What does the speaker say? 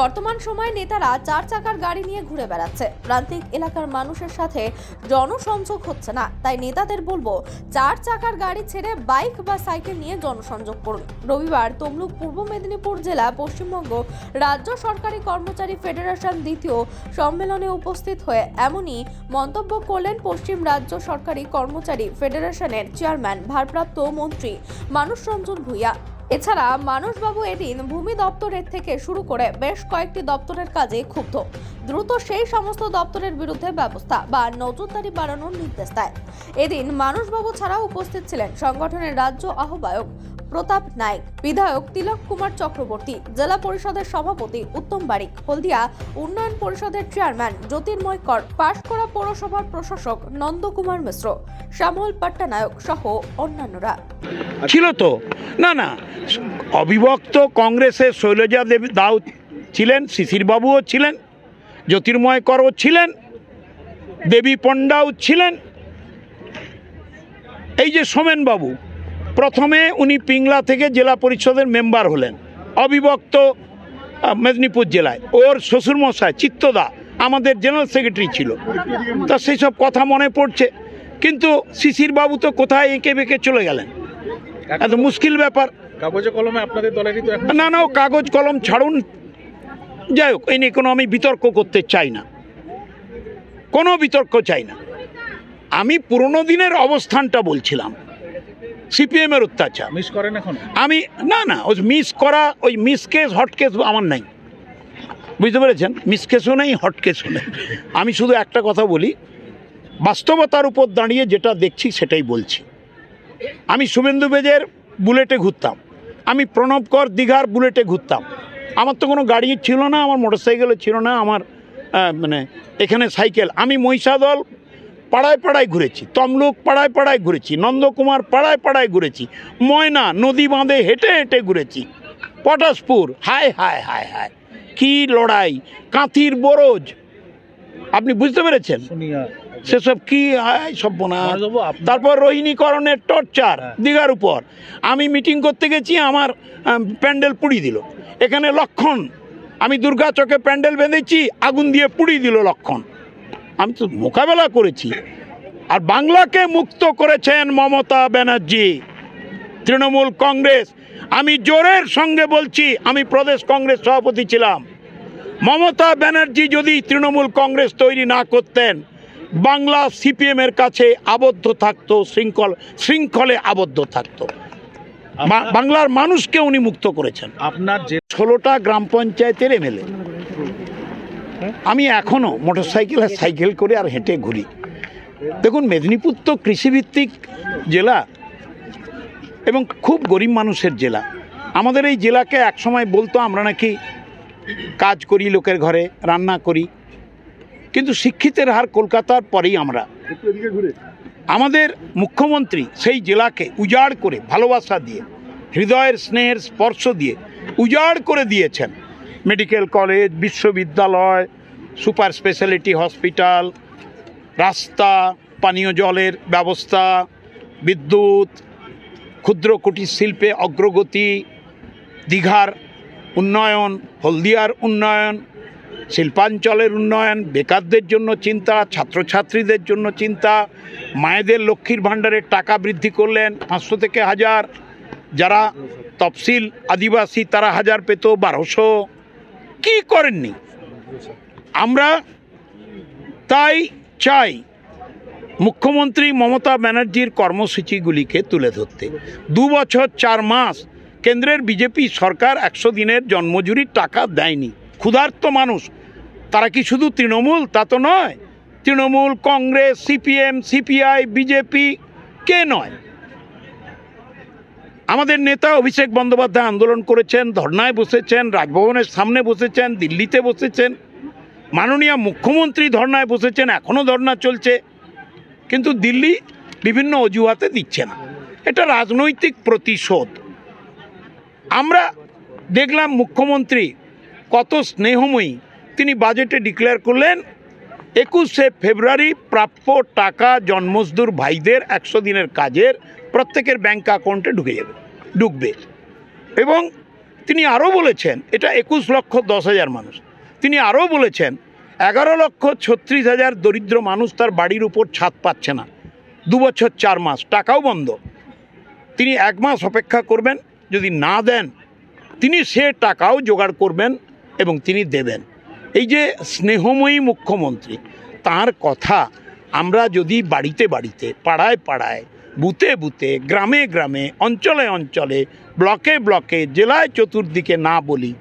বর্তমান সময়ে নেতারা চার চাকার গাড়ি নিয়ে ঘুরে বেড়াচ্ছে। প্রান্তিক এলাকার মানুষের সাথে জনসংযোগ হচ্ছে না, তাই নেতাদের বলব চার চাকার গাড়ি ছেড়ে বাইক বা সাইকেল নিয়ে জনসংযোগ করুন। রবিবার তমলুক পূর্ব মেদিনীপুর জেলা পশ্চিমবঙ্গ রাজ্য সরকারি কর্মচারী ফেডারেশন দ্বিতীয় সম্মেলনে উপস্থিত হয়ে এমনই মন্তব্য করলেন পশ্চিম রাজ্য সরকারি কর্মচারী ফেডারেশনের চেয়ারম্যান, ভারপ্রাপ্ত মন্ত্রী মানুষ রঞ্জন ভূঁইয়া। এছাড়া মানুষবাবু এদিন ভূমি দপ্তরের থেকে শুরু করে বেশ কয়েকটি দপ্তরের কাজে ক্ষুব্ধ। দ্রুত সেই সমস্ত দপ্তরের বিরুদ্ধে ব্যবস্থা বা নজরদারি বাড়ানোর নির্দেশ দেয়। এদিন মানুষবাবু ছাড়া উপস্থিত ছিলেন সংগঠনের রাজ্য আহ্বায়ক প্রতাপ নায়েক। বিধায়ক তিলক কুমার চক্রবর্তী, জেলা পরিষদের সভাপতি উত্তম বারিক, হলদিয়া উন্নয়ন পরিষদের চেয়ারম্যান জ্যোতির্ময় কর, পাশকড়া পৌরসভার প্রশাসক নন্দকুমার মিশ্র, শ্যামল পাট্টানায়ক সহ অন্যান্যরা। ছিল তো। না না, অবিভক্ত কংগ্রেসের শৈলজা দেবী দাও ছিলেন শিশিরবাবুও ছিলেন, জ্যোতির্ময় করও ছিলেন, দেবী পণ্ডাও ছিলেন। এই যে সোমেনবাবু প্রথমে উনি পিংলা থেকে জেলা পরিষদের মেম্বার হলেন অবিভক্ত মেদিনীপুর জেলায়। ওর শ্বশুরমশাই চিত্তদা আমাদের জেনারেল সেক্রেটারি ছিল। তা সেই সব কথা মনে পড়ছে। কিন্তু শিশির বাবু তো কোথায় এঁকে বেঁকে চলে গেলেন? এত মুশকিল ব্যাপার। কাগজে কলমে আপনাদের দলেরই তো না না কাগজ কলম ছাড়ুন। যাই হোক এই নিয়ে কোনো আমি বিতর্ক করতে চাই না। কোনো বিতর্ক চাই না। আমি পুরনো দিনের অবস্থানটা বলছিলাম। সিপিএমের অত্যাচার। মিস করেন এখন? আমি না না ওই মিস করা ওই মিস কেস হট কেস আমার নাই। বুঝতে পেরেছেন? মিস কেসও নেই হট কেসও নেই। আমি শুধু একটা কথা বলি বাস্তবতার উপর দাঁড়িয়ে যেটা দেখছি সেটাই বলছি। আমি শুভেন্দু বেজের বুলেটে ঘুরতাম। আমি প্রণব কর দীঘার বুলেটে ঘুরতাম। আমার তো কোনো গাড়ি ছিল না আমার মোটর সাইকেলও ছিল না আমার মানে এখানে সাইকেল। আমি মহিষাদল পাড়ায় পাড়ায় ঘুরেছি তমলুক পাড়ায় পাড়ায় ঘুরেছি নন্দকুমার পাড়ায় পাড়ায় ঘুরেছি ময়না নদী বাঁধে হেঁটে হেঁটে ঘুরেছি পটাশপুর হায় হায় হায় হায় কি লড়াই কাঁথির বরজ। আপনি বুঝতে পেরেছেন? সেসব কি হায় সব আপনার- তারপর রোহিণীকরণের টর্চার হ্যাঁ। দীঘার উপর। আমি মিটিং করতে গেছি আমার প্যান্ডেল পুড়ি দিল। এখানে লক্ষণ। আমি দুর্গা চকে প্যান্ডেল বেঁধেছি আগুন দিয়ে পুড়ি দিল লক্ষণ। আমি তো মোকাবেলা করেছি। আর বাংলাকে মুক্ত করেছেন মমতা ব্যানার্জি তৃণমূল কংগ্রেস। আমি জোরের সঙ্গে বলছি আমি প্রদেশ কংগ্রেস সভাপতি ছিলাম। মমতা ব্যানার্জি যদি তৃণমূল কংগ্রেস তৈরি না করতেন বাংলা সিপিএমের কাছে আবদ্ধ থাকতো শৃঙ্খল শৃঙ্খলে আবদ্ধ থাকতো। বাংলার মানুষকে উনি মুক্ত করেছেন। আপনার যে ষোলোটা গ্রাম পঞ্চায়েতের এমএলএ। আমি এখনও মোটর সাইকেল আর সাইকেল করে আর হেঁটে ঘুরি। দেখুন, মেদিনীপুর তো কৃষিভিত্তিক জেলা এবং খুব গরিব মানুষের জেলা। আমাদের এই জেলাকে একসময় বলতো, আমরা নাকি কাজ করি লোকের ঘরে, রান্না করি। কিন্তু শিক্ষিতের হার কলকাতার পরেই আমরা। আমাদের মুখ্যমন্ত্রী সেই জেলাকে উজাড় করে ভালোবাসা দিয়ে, হৃদয়ের স্নেহের স্পর্শ দিয়ে উজাড় করে দিয়েছেন। মেডিকেল কলেজ, বিশ্ববিদ্যালয়, সুপার স্পেশালিটি হসপিটাল, রাস্তা, পানীয় জলের ব্যবস্থা, বিদ্যুৎ, ক্ষুদ্র কুটির শিল্পে অগ্রগতি, দীঘার উন্নয়ন, হলদিয়ার উন্নয়ন, শিল্পাঞ্চলের উন্নয়ন, বেকারদের জন্য চিন্তা, ছাত্রছাত্রীদের জন্য চিন্তা, মায়েদের লক্ষ্মীর ভাণ্ডারের টাকা বৃদ্ধি করলেন পাঁচশো থেকে হাজার, যারা তফসিল আদিবাসী তারা হাজার পেত বারোশো। কি করেননি? আমরা তাই চাই মুখ্যমন্ত্রী মমতা ব্যানার্জির কর্মসূচিগুলিকে তুলে ধরতে। দু বছর, চার মাস কেন্দ্রের বিজেপি সরকার একশো দিনের জন্মজুরির টাকা দেয়নি। ক্ষুধার্ত মানুষ। তারা কি শুধু তৃণমূল? তা তো নয়। Trinamool, Congress, CPM, CPI, BJP, কে নয়? আমাদের নেতা অভিষেক বন্দ্যোপাধ্যায় আন্দোলন করেছেন, ধর্নায় বসেছেন, রাজভবনের সামনে বসেছেন, দিল্লিতে বসেছেন। মাননীয় মুখ্যমন্ত্রী ধর্নায় বসেছেন এখনও ধর্না চলছে। কিন্তু দিল্লি বিভিন্ন অজুহাতে দিচ্ছে না। এটা রাজনৈতিক প্রতিশোধ। আমরা দেখলাম মুখ্যমন্ত্রী কত স্নেহময়ী। তিনি বাজেটে ডিক্লেয়ার করলেন একুশে ফেব্রুয়ারি প্রাপ্য টাকা জন্মজদুর ভাইদের একশো দিনের কাজের প্রত্যেকের ব্যাংক অ্যাকাউন্টে ঢুকে যাবে, ঢুকবে। এবং তিনি আরও বলেছেন, এটা একুশ লক্ষ দশ হাজার মানুষ, তিনি আরও বলেছেন, এগারো লক্ষ ছত্রিশ হাজার দরিদ্র মানুষ তার বাড়ির উপর ছাদ পাচ্ছে না, দু বছর চার মাস, টাকাও বন্ধ। তিনি এক মাস অপেক্ষা করবেন, যদি না দেন, তিনি সে টাকাও জোগাড় করবেন এবং তিনি দেবেন। এই যে স্নেহময়ী মুখ্যমন্ত্রী, তার কথা আমরা যদি বাড়িতে বাড়িতে, পাড়ায় পাড়ায় বুতে বুতে গ্রামে গ্রামে, অঞ্চলে অঞ্চলে, ব্লকে ব্লকে, জেলায় চতুর্দিকে না বলি